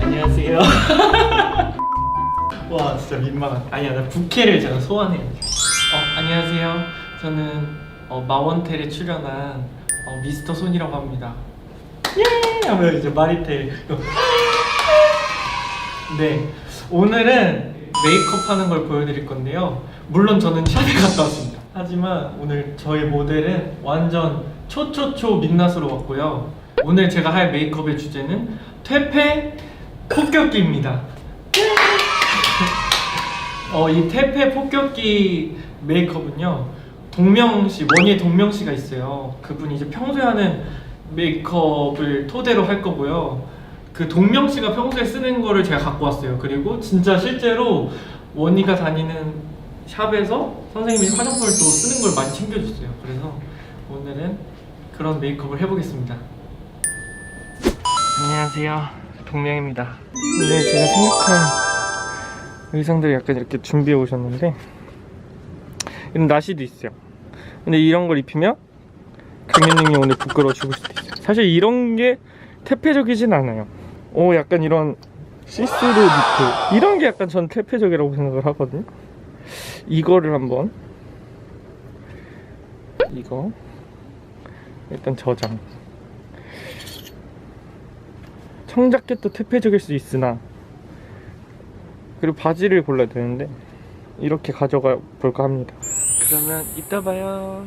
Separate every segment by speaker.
Speaker 1: 안녕하세요. 와 진짜 민망한. 아니야 나 부캐를 제가 소환해요. 어 안녕하세요. 저는 어, 마원텔에 출연한 어, 미스터 손이라고 합니다. 예 하면 이제 마리텔. 네 오늘은 메이크업 하는 걸 보여드릴 건데요. 물론 저는 샵에 갔다 왔습니다. 하지만 오늘 저희 모델은 완전 초초초 민낯으로 왔고요. 오늘 제가 할 메이크업의 주제는 퇴폐 폭격기입니다. 어, 이 퇴폐 폭격기 메이크업은요 동명 씨 원희의 동명 씨가 있어요. 그분이 이제 평소에 하는 메이크업을 토대로 할 거고요. 그 동명 씨가 평소에 쓰는 거를 제가 갖고 왔어요. 그리고 진짜 실제로 원희가 다니는 샵에서 선생님이 화장품을 또 쓰는 걸 많이 챙겨줬어요. 그래서 오늘은 그런 메이크업을 해보겠습니다. 안녕하세요. 동명입니다. 네, 제가 생각한 의상들 약간 이렇게 준비해 오셨는데 이런 나시도 있어요. 근데 이런 걸 입히면 강현님이 오늘 부끄러워 죽을 수도 있어요. 사실 이런 게 태폐적이진 않아요. 오, 약간 이런 시스루 니트 이런 게 약간 전 태폐적이라고 생각을 하거든요. 이거를 한번 이거 일단 저장. 청자켓도 퇴폐적일 수 있으나 그리고 바지를 골라야 되는데 이렇게 가져가 볼까 합니다. 그러면 이따 봐요.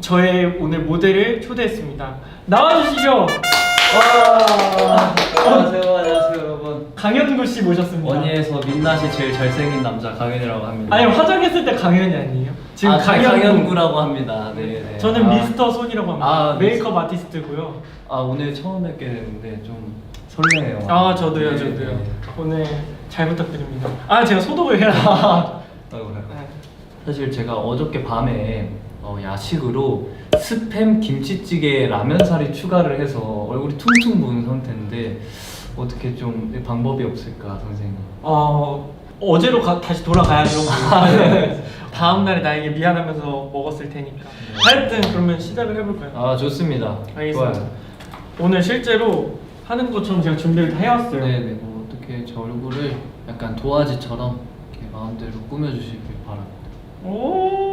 Speaker 1: 저의 오늘 모델을 초대했습니다. 나와주시죠. 와.
Speaker 2: 안녕하세요, 안녕하세요, 여러분.
Speaker 1: 강현구 씨 모셨습니다.
Speaker 2: 원희에서 민낯이 제일 잘생긴 남자 강현이라고 합니다.
Speaker 1: 아니 화장했을 때 강현이 아니에요? 지금
Speaker 2: 아,
Speaker 1: 강현구.
Speaker 2: 강현구라고 합니다. 네, 네.
Speaker 1: 저는
Speaker 2: 아,
Speaker 1: 미스터 손이라고 합니다.
Speaker 2: 아,
Speaker 1: 메이크업 아티스트고요.
Speaker 2: 아 오늘 처음 뵙게 됐는데 좀 설레요.
Speaker 1: 아 저도요,
Speaker 2: 네,
Speaker 1: 저도요.
Speaker 2: 네.
Speaker 1: 오늘 잘 부탁드립니다. 아 제가 소독을 해야.
Speaker 2: 아이고, 아이고.
Speaker 1: 네.
Speaker 2: 사실 제가 어저께 밤에 어, 야식으로 스팸 김치찌개 라면사리 추가를 해서 얼굴이 퉁퉁 부은 상태인데 어떻게 좀 방법이 없을까 선생님?
Speaker 1: 어 어제로 가- 다시 돌아가야죠.
Speaker 2: 아, 네.
Speaker 1: 다음 날에 나에게 미안하면서 먹었을 테니까. 하여튼 그러면 시작을 해볼까요?
Speaker 2: 아 좋습니다.
Speaker 1: 알겠습니다.
Speaker 2: 좋아요.
Speaker 1: 오늘 실제로 하는 것처럼 제가 준비를 다 해왔어요.
Speaker 2: 네네 뭐 어떻게 저 얼굴을 약간 도화지처럼 이렇게 마음대로 꾸며주시길 바랍니다.
Speaker 1: 오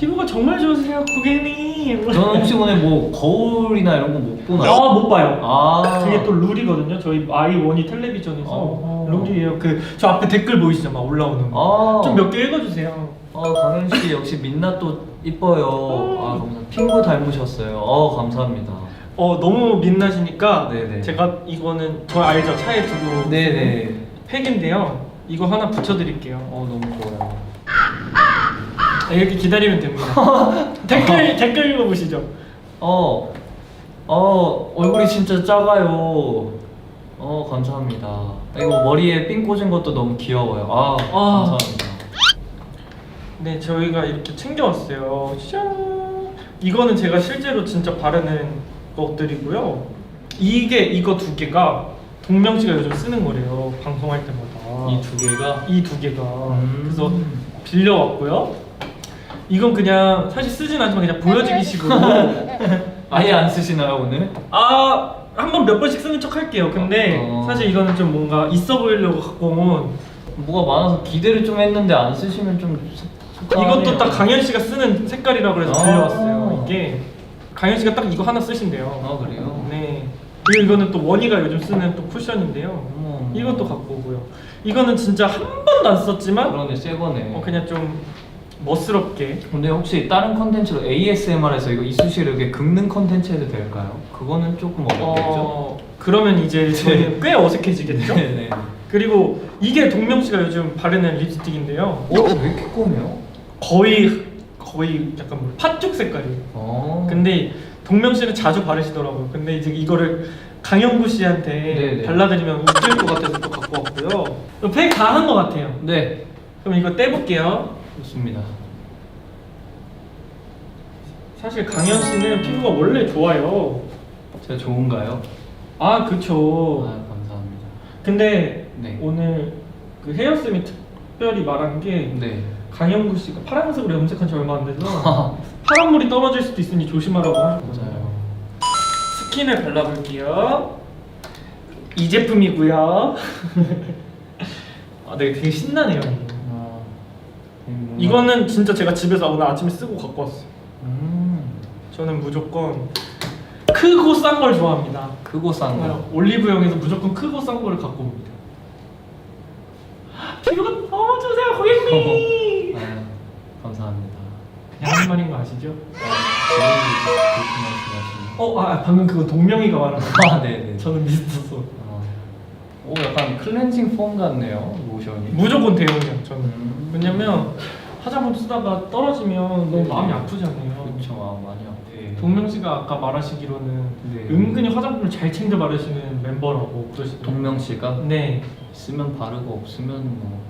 Speaker 1: 피부가 정말 좋으세요, 고객님.
Speaker 2: 저는 혹시 오늘 뭐 거울이나 이런 거 못 보나요?
Speaker 1: 아못 봐요.
Speaker 2: 아
Speaker 1: 그게 또 룰이거든요. 저희 아이원이 텔레비전에서
Speaker 2: 어.
Speaker 1: 룰이에요. 그 저 앞에 댓글 보이시죠? 막 올라오는 거.
Speaker 2: 아.
Speaker 1: 좀몇 개 읽어주세요.
Speaker 2: 어 강현 씨 역시 민낯도 이뻐요. 아 감사. 핑구 닮으셨어요. 어 감사합니다.
Speaker 1: 어 너무 민낯이니까
Speaker 2: 네네.
Speaker 1: 제가 이거는 저 알죠? 차에 두고
Speaker 2: 네네.
Speaker 1: 팩인데요. 이거 하나 붙여드릴게요.
Speaker 2: 어 너무 좋아요.
Speaker 1: 네, 이렇게 기다리면 됩니다. 댓글 댓글 읽어보시죠.
Speaker 2: 어, 어 얼굴이 진짜 작아요. 어 감사합니다. 이거 머리에 핀 꽂은 것도 너무 귀여워요. 아,
Speaker 1: 아.
Speaker 2: 감사합니다.
Speaker 1: 네, 저희가 이렇게 챙겨왔어요. 짠! 이거는 제가 실제로 진짜 바르는 것들이고요. 이게 이거 두 개가 동명 씨가 요즘 쓰는 거래요. 방송할 때마다.
Speaker 2: 이 두 개가
Speaker 1: 이 두 개가
Speaker 2: 음.
Speaker 1: 그래서 빌려왔고요. 이건 그냥 사실 쓰진 않지만 그냥 보여주기 식으로
Speaker 2: 아예 안 쓰시나요 오늘?
Speaker 1: 아 한 번 몇 번씩 쓰는 척 할게요. 근데
Speaker 2: 어.
Speaker 1: 사실 이거는 좀 뭔가 있어 보이려고 갖고 온
Speaker 2: 뭐가 많아서 기대를 좀 했는데 안 쓰시면 좀 속-.
Speaker 1: 이것도 딱 강현 씨가 쓰는 색깔이라 그래서
Speaker 2: 아.
Speaker 1: 빌려왔어요. 이게 강현 씨가 딱 이거 하나 쓰신대요.
Speaker 2: 아, 그래요?
Speaker 1: 네. 그리고 이거는 또 원희가 요즘 쓰는 또 쿠션인데요.
Speaker 2: 어머.
Speaker 1: 이것도 갖고 오고요. 이거는 진짜 한 번도 안 썼지만
Speaker 2: 그러네 새 거네.
Speaker 1: 어, 그냥 좀 멋스럽게
Speaker 2: 근데 혹시 다른 컨텐츠로 ASMR에서 이거 이쑤시개 이렇게 긁는 컨텐츠 해도 될까요? 그거는 조금 어렵겠죠?
Speaker 1: 어, 그러면 이제 저희는 꽤 어색해지겠죠?
Speaker 2: 네네.
Speaker 1: 그리고 이게 동명 씨가 요즘 바르는 립스틱인데요.
Speaker 2: 어? 왜 이렇게 꼬매요?
Speaker 1: 거의 거의 약간 뭐 팥죽 색깔이에요.
Speaker 2: 어.
Speaker 1: 근데 동명 씨는 자주 바르시더라고요. 근데 이제 이거를 강영구 씨한테
Speaker 2: 네네.
Speaker 1: 발라드리면 웃길 것 같아서 또 갖고 왔고요. 팩 다 한 것 같아요.
Speaker 2: 네
Speaker 1: 그럼 이거 떼볼게요.
Speaker 2: 좋습니다.
Speaker 1: 사실 강현 씨는 피부가 원래 좋아요.
Speaker 2: 제가 좋은가요?
Speaker 1: 아, 그쵸.
Speaker 2: 아 감사합니다.
Speaker 1: 근데
Speaker 2: 네.
Speaker 1: 오늘 그 헤어쌤이 특별히 말한 게
Speaker 2: 네.
Speaker 1: 강영구 씨가 파란색으로 염색한 지 얼마 안 돼서 파란 물이 떨어질 수도 있으니 조심하라고.
Speaker 2: 맞아요.
Speaker 1: 스킨을 발라볼게요. 이 제품이고요. 아, 네, 되게 신나네요.
Speaker 2: 아, 뭔가-
Speaker 1: 이거는 진짜 제가 집에서 오늘 아침에 쓰고 갖고 왔어요.
Speaker 2: 음,
Speaker 1: 저는 무조건 크고 싼 걸 좋아합니다.
Speaker 2: 크고 싼 거.
Speaker 1: 올리브영에서 무조건 크고 싼 거를 갖고 옵니다. 피부가 너무 좋으세요, 고객님.
Speaker 2: 아, 감사합니다.
Speaker 1: 그냥 하는 말인 거 아시죠?
Speaker 2: 말씀하시는.
Speaker 1: 어, 아 방금 그거 동명이가 말한 거.
Speaker 2: 아, 네네.
Speaker 1: 저는 미스터서
Speaker 2: 아, 오, 약간 클렌징 폼 같네요, 로션이.
Speaker 1: 무조건 대용이요. 저는
Speaker 2: 음.
Speaker 1: 왜냐면 화장품 쓰다가 떨어지면 너무 마음이 아프잖아요.
Speaker 2: 그쵸, 아, 많이 아프네.
Speaker 1: 동명 씨가 아까 말하시기로는
Speaker 2: 네.
Speaker 1: 은근히 화장품을 잘 챙겨 바르시는 멤버라고 그러시더라고요.
Speaker 2: 동명 씨가
Speaker 1: 네.
Speaker 2: 있으면 바르고 없으면 뭐.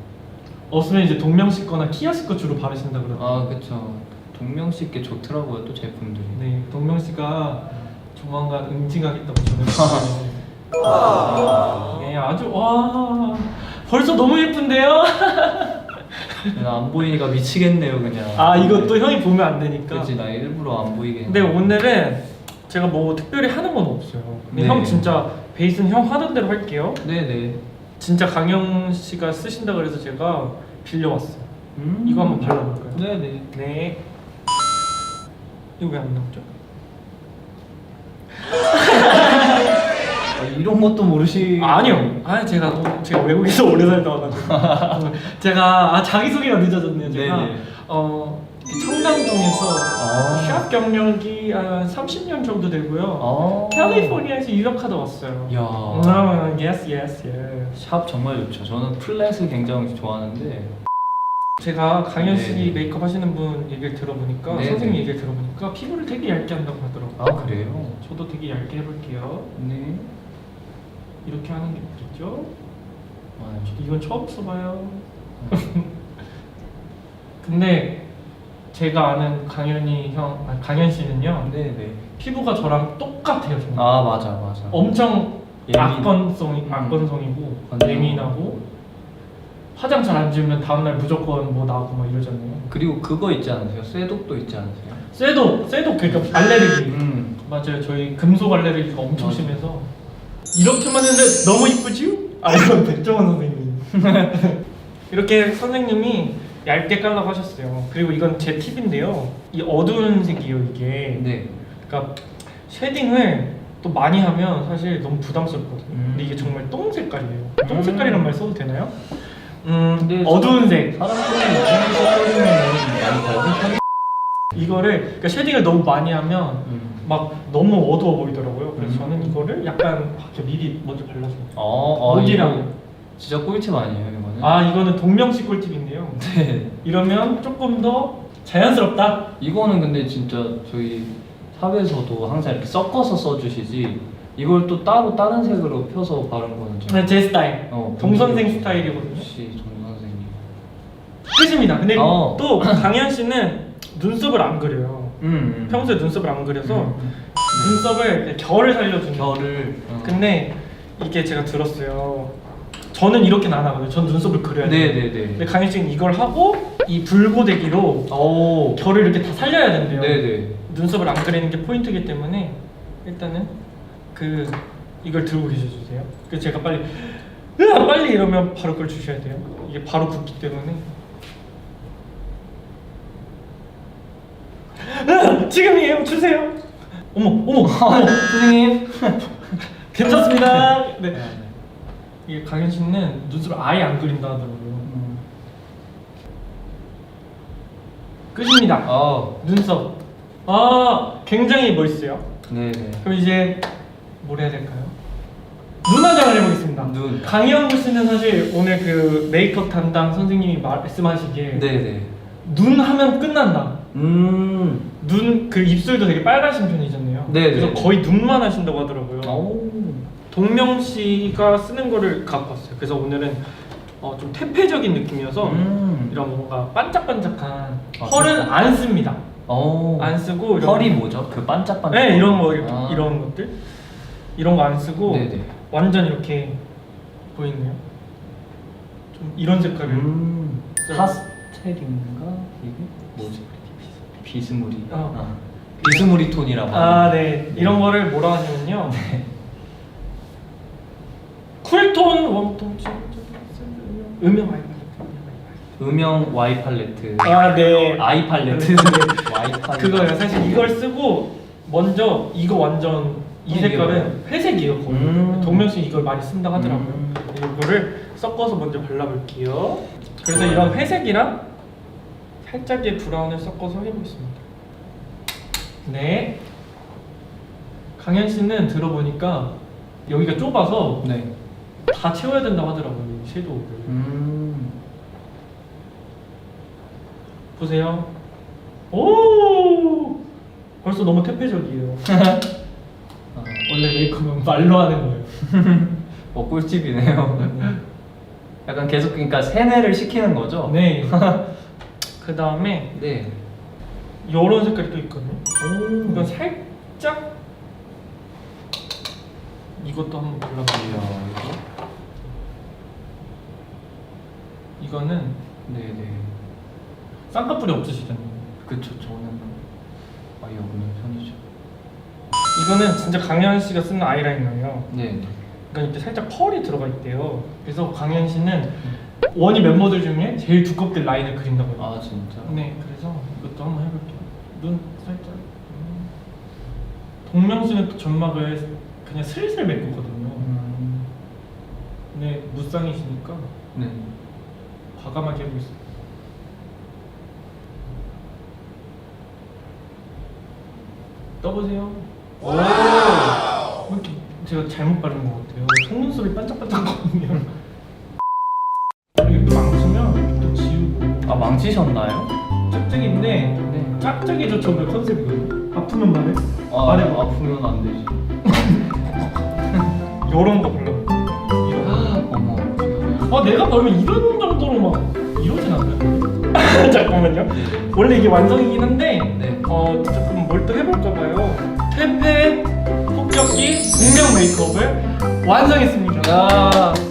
Speaker 1: 없으면 이제 동명 씨 거나 키아 씨거 주로 바르신다 그러더라고요.
Speaker 2: 아, 그쵸. 동명 씨께 좋더라고요, 또 제품들이.
Speaker 1: 네, 동명 씨가 조만간 응징하겠다고 저는. 네, 아주 와 벌써 너무 예쁜데요?
Speaker 2: 안 보이니까 미치겠네요, 그냥.
Speaker 1: 아 이것도 형이 보면 안 되니까.
Speaker 2: 그치, 나 일부러 안 보이게.
Speaker 1: 근데 오늘은 제가 뭐 특별히 하는 건 없어요. 근데
Speaker 2: 네.
Speaker 1: 형 진짜 베이스는 형 하던 대로 할게요.
Speaker 2: 네네.
Speaker 1: 진짜 강영 씨가 쓰신다 그래서 제가 빌려왔어요.
Speaker 2: 음.
Speaker 1: 이거 한번 발라볼까요?
Speaker 2: 네네.
Speaker 1: 네. 이거 왜 안 나오죠?
Speaker 2: 아, 이런 것도 모르시.
Speaker 1: 아니요. 아 제가 또- 제가 외국에서 오래 살다 와가지고 어, 제가 아 자기 소개가 늦어졌네요. 제가
Speaker 2: 네네.
Speaker 1: 어 청담동에서
Speaker 2: 아.
Speaker 1: 샵 경력이 한 30년 정도 되고요.
Speaker 2: 아.
Speaker 1: 캘리포니아에서 유학하다 왔어요.
Speaker 2: 야.
Speaker 1: 아, yes, yes, yes.
Speaker 2: 샵 정말 좋죠. 저는 플랫을 굉장히 좋아하는데.
Speaker 1: 제가 강현 씨
Speaker 2: 네.
Speaker 1: 메이크업 하시는 분 얘기를 들어보니까
Speaker 2: 네,
Speaker 1: 선생님
Speaker 2: 네.
Speaker 1: 얘기를 들어보니까 피부를 되게 얇게 한다고 하더라고요.
Speaker 2: 아 그래요?
Speaker 1: 저도 되게 얇게 해볼게요.
Speaker 2: 네.
Speaker 1: 이렇게 하는 게 맞겠죠?
Speaker 2: 아,
Speaker 1: 이건 처음 써봐요. 근데 제가 아는 강현이 형, 아, 강현 씨는요
Speaker 2: 네네.
Speaker 1: 피부가 저랑 똑같아요. 정말.
Speaker 2: 아 맞아 맞아.
Speaker 1: 엄청
Speaker 2: 예민.
Speaker 1: 악건성이
Speaker 2: 음.
Speaker 1: 악건성이고
Speaker 2: 맞아요.
Speaker 1: 예민하고 화장 잘 안 지우면 다음날 무조건 뭐 나고 막 이러잖아요.
Speaker 2: 그리고 그거 있지 않으세요? 쇠독도 있지 않으세요?
Speaker 1: 쇠도 쇠도 그러니까 알레르기.
Speaker 2: 음.
Speaker 1: 맞아요. 저희 금속 알레르기가 엄청
Speaker 2: 맞아.
Speaker 1: 심해서 이렇게만 했는데 너무 이쁘지요? 아 이건 백종원 선생님. 이렇게 선생님이 얇게 깔라고 하셨어요. 그리고 이건 제 팁인데요. 이 어두운 색이에요 이게.
Speaker 2: 네.
Speaker 1: 그러니까 쉐딩을 또 많이 하면 사실 너무 부담스럽거든요.
Speaker 2: 음.
Speaker 1: 근데 이게 정말 똥 색깔이에요. 똥
Speaker 2: 음.
Speaker 1: 색깔이란 말 써도 되나요? 음,
Speaker 2: 근데
Speaker 1: 어두운 색.
Speaker 2: 사람들이 이런 색깔이면 많이 밝은 편.
Speaker 1: 이 거를 그러니까 쉐딩을 너무 많이 하면
Speaker 2: 음.
Speaker 1: 막 너무 어두워 보이더라고요. 그래서
Speaker 2: 음.
Speaker 1: 저는 이거를 약간 이렇게 미리 먼저 발라줘요.
Speaker 2: 어, 어,
Speaker 1: 목이랑.
Speaker 2: 이거 진짜 꿀팁 아니에요 이거는?
Speaker 1: 아 이거는 동명식 꿀팁인데요.
Speaker 2: 네.
Speaker 1: 이러면 조금 더 자연스럽다.
Speaker 2: 이거는 근데 진짜 저희 샵에서도 항상 이렇게 섞어서 써주시지 이걸 또 따로 다른 색으로 펴서 바른 거는 좀
Speaker 1: 네, 제 스타일.
Speaker 2: 어,
Speaker 1: 동선생 스타일이거든요.
Speaker 2: 역시 동 선생님
Speaker 1: 끝입니다. 근데
Speaker 2: 어.
Speaker 1: 또 강현 씨는 눈썹을 안 그려요.
Speaker 2: 음, 음.
Speaker 1: 평소에 눈썹을 안 그려서
Speaker 2: 음,
Speaker 1: 눈썹을 이렇게 결을 살려주는.
Speaker 2: 결을 어.
Speaker 1: 근데 이게 제가 들었어요. 저는 이렇게는 안 하거든요. 전 눈썹을 그려야 돼요. 근데
Speaker 2: 네네네
Speaker 1: 강현 씨는 이걸 하고 이 불고데기로
Speaker 2: 오
Speaker 1: 결을 이렇게 다 살려야 된대요.
Speaker 2: 네네
Speaker 1: 눈썹을 안 그리는 게 포인트이기 때문에 일단은 그 이걸 들고 계셔주세요. 그래서 제가 빨리 으아 빨리 이러면 바로 그걸 주셔야 돼요. 이게 바로 굳기 때문에. 으아, 지금이에요. 주세요. 어머 어머 어머
Speaker 2: 선생님
Speaker 1: 괜찮습니다. 네.
Speaker 2: 네.
Speaker 1: 이게 강현 씨는 눈썹을 아예 안 그린다 하더라고요.
Speaker 2: 음.
Speaker 1: 끝입니다.
Speaker 2: 아
Speaker 1: 눈썹. 아 굉장히 멋있어요.
Speaker 2: 네네
Speaker 1: 그럼 이제 뭘 해야 될까요? 눈 화장을 해보겠습니다.
Speaker 2: 눈.
Speaker 1: 강희영구 씨는 사실 오늘 그 메이크업 담당 선생님이 말씀하시기에
Speaker 2: 네네
Speaker 1: 눈 하면 끝난다.
Speaker 2: 음
Speaker 1: 눈 그 입술도 되게 빨가신 편이잖아요.
Speaker 2: 네네.
Speaker 1: 그래서 거의 눈만 하신다고 하더라고요.
Speaker 2: 오.
Speaker 1: 동명 씨가 쓰는 거를 갖고 왔어요. 그래서 오늘은 어, 좀 퇴폐적인 느낌이어서
Speaker 2: 음.
Speaker 1: 이런 뭔가 반짝반짝한
Speaker 2: 아,
Speaker 1: 펄은 안 씁니다.
Speaker 2: 오.
Speaker 1: 안 쓰고 이런
Speaker 2: 펄이 뭐죠? 그 반짝반짝
Speaker 1: 네 이런 거 이렇게
Speaker 2: 아.
Speaker 1: 이런 것들 이런 거 안 쓰고
Speaker 2: 네네.
Speaker 1: 완전 이렇게 보이네요. 좀 이런 색깔을
Speaker 2: 음.
Speaker 1: 네.
Speaker 2: 파스텔 파스텔인가 이게 뭐지? 비스무리.
Speaker 1: 어.
Speaker 2: 아, 비스무리 톤이라고.
Speaker 1: 아. 네. 이런 거를 뭐라 하냐면요. 쿨톤, 웜톤, 음영 아이
Speaker 2: 음영 Y 팔레트.
Speaker 1: 아, 네.
Speaker 2: 아이 팔레트.
Speaker 1: 네.
Speaker 2: Y 팔레트.
Speaker 1: 그거요. 사실 이걸 쓰고 먼저 이거 완전 이 색깔은 회색이에요. 거의.
Speaker 2: 음.
Speaker 1: 동명 씨 이걸 많이 쓴다고 하더라고요.
Speaker 2: 음.
Speaker 1: 이거를 섞어서 먼저 발라볼게요. 그래서. 이런 회색이랑 살짝의 브라운을 섞어서 해보겠습니다. 네. 강현 씨는 들어보니까 여기가 좁아서
Speaker 2: 네.
Speaker 1: 다 채워야 된다고 하더라고요. 이 섀도우를.
Speaker 2: 음.
Speaker 1: 보세요. 오! 벌써 너무 퇴폐적이에요.
Speaker 2: 아,
Speaker 1: 원래 메이크업은 말로 하는 거예요.
Speaker 2: 뭐 꿀팁이네요. 약간 계속 그러니까 세뇌를 시키는 거죠?
Speaker 1: 네. 그 다음에
Speaker 2: 네.
Speaker 1: 이런 색깔이 또 있거든요.
Speaker 2: 오.
Speaker 1: 이건 살짝 이것도 한번 발라볼게요.
Speaker 2: 이야,
Speaker 1: 이거는
Speaker 2: 네네.
Speaker 1: 쌍꺼풀이 없으시잖아요.
Speaker 2: 그쵸 저는 아예 없는 편이죠.
Speaker 1: 이거는 진짜 강현 씨가 쓰는 아이라이너예요.
Speaker 2: 네.
Speaker 1: 그러니까 이때 살짝 펄이 들어가 있대요. 그래서 강현 씨는 원희 멤버들 중에 제일 두껍게 라인을 그린다고 해요.
Speaker 2: 아 진짜.
Speaker 1: 네, 그래서 이것도 한번 해볼게요. 눈 살짝. 음. 동명 씨는 또 점막을 그냥 슬슬 메꾸거든요.
Speaker 2: 음.
Speaker 1: 네, 무쌍이시니까
Speaker 2: 네.
Speaker 1: 과감하게 해보겠습니다. 떠보세요. 오! 이렇게 제가 잘못 바른 것 같아요. 속눈썹이 반짝반짝거든요.
Speaker 2: 아 망치셨나요?
Speaker 1: 짝짝인데
Speaker 2: 네.
Speaker 1: 짝짝이죠 저의 컨셉이거든요. 아프면 말해.
Speaker 2: 아
Speaker 1: 말해.
Speaker 2: 아프면 안 되지.
Speaker 1: 이런 거. 이런.
Speaker 2: 어머.
Speaker 1: 아 내가 바르면 이런 정도로 막 이러진 않아요. 잠깐만요. 원래 이게 완성이긴 한데
Speaker 2: 네.
Speaker 1: 어 조금 뭘또 해볼까 봐요. 퇴폐 폭격기 공명 메이크업을 완성했습니다.
Speaker 2: 야.